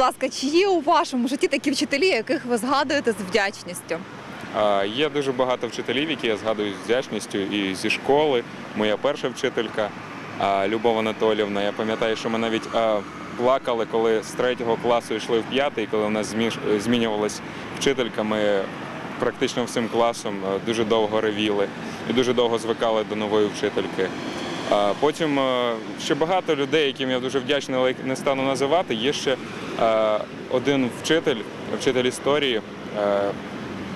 Будь ласка, чи є у вашому житті такі вчителі, яких ви згадуєте з вдячністю? Є дуже багато вчителів, які я згадую з вдячністю і зі школи. Моя перша вчителька Любов Анатолівна. Я пам'ятаю, що ми навіть плакали, коли з третього класу йшли в п'ятий, коли у нас зміш- змінювалась вчителька. Ми практично всім класом дуже довго ревіли і дуже довго звикали до нової вчительки. Потім е, ще багато людей, яким я дуже вдячний, але не стану називати. Є ще е, один вчитель, вчитель історії. Е,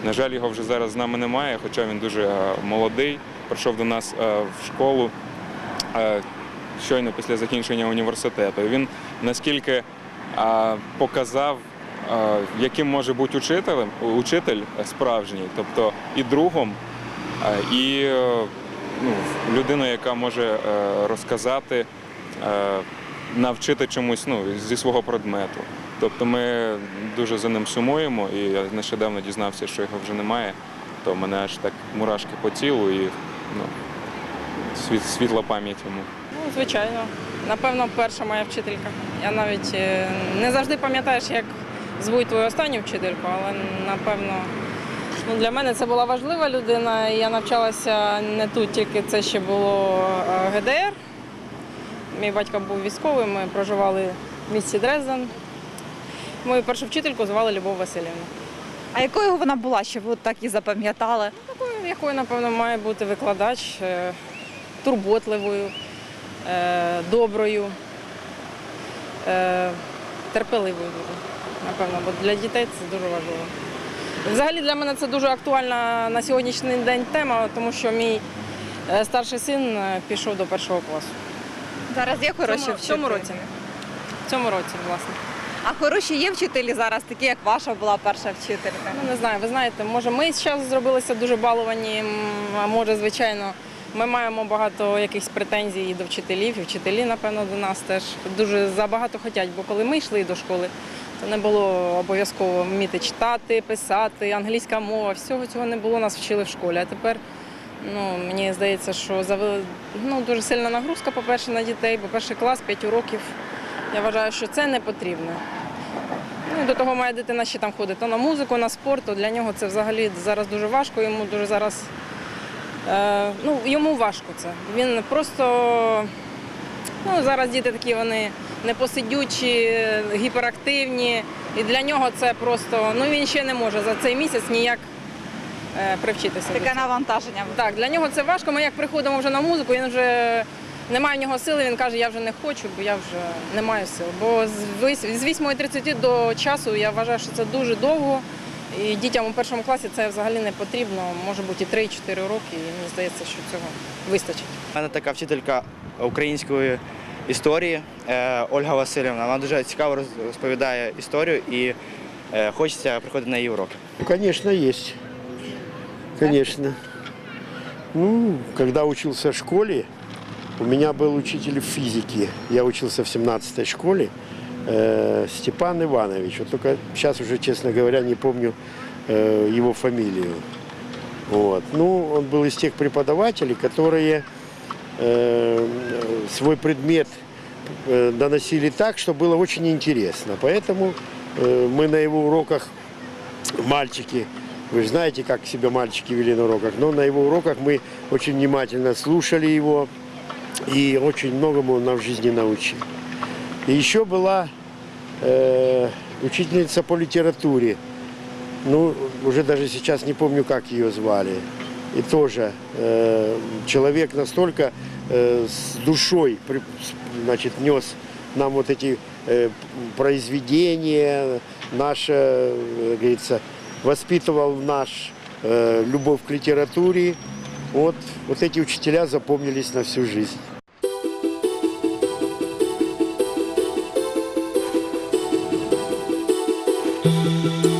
На жаль, його вже зараз з нами немає, хоча він дуже молодий. Прийшов до нас в школу щойно після закінчення університету. Він наскільки показав, яким може бути учителем, учитель справжній, тобто і другом, і ну, людина, яка може е, розказати, е, навчити чомусь ну, зі свого предмету. Тобто ми дуже за ним сумуємо, і я нещодавно дізнався, що його вже немає, то мене аж так мурашки по тілу і ну, світ, світла пам'ять йому. Ну, звичайно. Напевно, перша моя вчителька. Я навіть е, не завжди пам'ятаєш, як звуть твою останню вчительку, але напевно для мене це була важлива людина. Я навчалася не тут, тільки це ще було е, ГДР. Мій батько був військовий, ми проживали в місті Дрезден. Мою першу вчительку звали Любов Васильівна. А якою вона була, що ви так і запам'ятали? Такою, якою, напевно, має бути викладач, е, турботливою, е, доброю, терпеливою напевно, бо для дітей це дуже важливо. Взагалі для мене це дуже актуальна на сьогоднішній день тема, тому що мій е, старший син е, пішов до першого класу. Зараз є хороші В цьому- в цьому році. В цьому році, власне. А хороші є вчителі зараз, такі як ваша була перша вчителька? Ну, не знаю, ви знаєте, може ми зараз зробилися дуже баловані, а може, звичайно, ми маємо багато якихось претензій і до вчителів, і вчителі, напевно, до нас теж дуже забагато хочуть, бо коли ми йшли до школи, не було обов'язково вміти читати, писати, англійська мова, всього цього не було, нас вчили в школі. А тепер ну, мені здається, що зави- ну, дуже сильна нагрузка, по-перше, на дітей, бо перший клас, 5 уроків. Я вважаю, що це не потрібно. Ну, до того моя дитина ще там ходить то на музику, на спорт, то для нього це взагалі зараз дуже важко. Йому дуже зараз е, ну, йому важко це. Він просто ну, зараз діти такі вони непосидючі, гіперактивні. І для нього це просто ну він ще не може за цей місяць ніяк е, привчитися. Таке навантаження. Так, для нього це важко. Ми як приходимо вже на музику, він вже немає в нього сили, він каже, я вже не хочу, бо я вже не маю сил. Бо з з 8.30 до часу я вважаю, що це дуже довго. І дітям у першому класі це взагалі не потрібно. Може бути і 3-4 роки, і мені здається, що цього вистачить. У мене така вчителька української історії е, Ольга Васильівна. Вона дуже цікаво роз- розповідає історію і е, хочеться приходити на її уроки. Ну, Конечно, есть. Конечно. Ну, когда учился в школе, у меня был учитель физики. Я учился в 17-й школе. э, Степан Иванович. Вот только сейчас уже, честно говоря, не помню э, его фамилию. Вот. Ну, он был из тех преподавателей, которые э, свой предмет э, доносили так, что было очень интересно. Поэтому э, мы на его уроках мальчики, вы же знаете, как себя мальчики вели на уроках, но на его уроках мы очень внимательно слушали его и очень многому он нам в жизни научил. И еще была э, учительница по литературе, ну, уже даже сейчас не помню, как ее звали. И тоже э, человек настолько э, с душой при- значит, нес нам вот эти э, произведения, наше, э, говорится, воспитывал наш э, любовь к литературе. Вот, вот эти учителя запомнились на всю жизнь. Thank